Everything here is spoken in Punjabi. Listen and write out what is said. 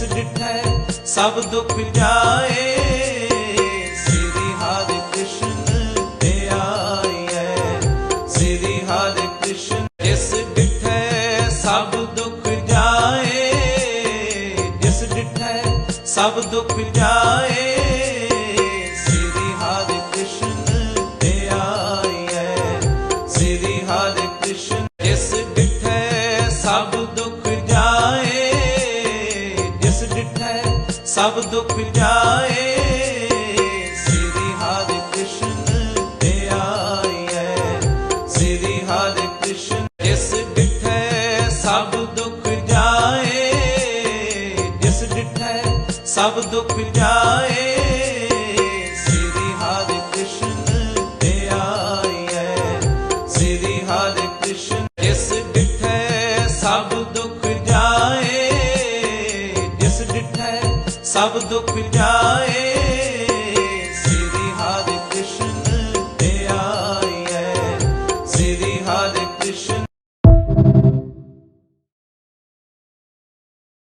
ਸਭ ਦੁੱਖ ਜਾਏ। ਸ੍ਰੀ ਹਰਿ ਕ੍ਰਿਸ਼ਨ ਧਿਆਈਐ ਸ੍ਰੀ ਹਰਿ ਕ੍ਰਿਸ਼ਨ ਜਿਸ ਡਿਠੈ ਸਭ ਦੁੱਖ ਜਾਏ। ਜਿਸ ਡਿਠੈ ਸਭ ਦੁੱਖ ਜਾਏ। ਸ੍ਰੀ ਹਰਿ ਕ੍ਰਿਸ਼ਨ ਧਿਆਈਐ ਸ੍ਰੀ ਹਰਿ ਕ੍ਰਿਸ਼ਨ ਜਿਸ ਡਿਠੈ ਸਭ ਦੁੱਖ ਜਾਏ। ਸਭ ਦੁੱਖ ਜਾਏ, ਸ੍ਰੀ ਹਰਿ ਕ੍ਰਿਸ਼ਨ ਧਿਆਈਐ ਸ੍ਰੀ ਹਰਿ ਕ੍ਰਿਸ਼ਨ ਜਿਸ ਡਿਠੈ ਸਭ ਦੁੱਖ ਜਾਏ, ਜਿਸ ਡਿਠੈ ਸਭ ਦੁੱਖ ਜਾਏ, ਸ੍ਰੀ ਹਰਿ ਕ੍ਰਿਸ਼ਨ ਧਿਆਈਐ ਸ੍ਰੀ ਹਰਿ ਕ੍ਰਿਸ਼ਨ ਜਿਸ ਡਿਠੈ ਸਭ ਦੁੱਖ ਜਾਏ ਸਭ ਦੁੱਖ ਜਾਏ।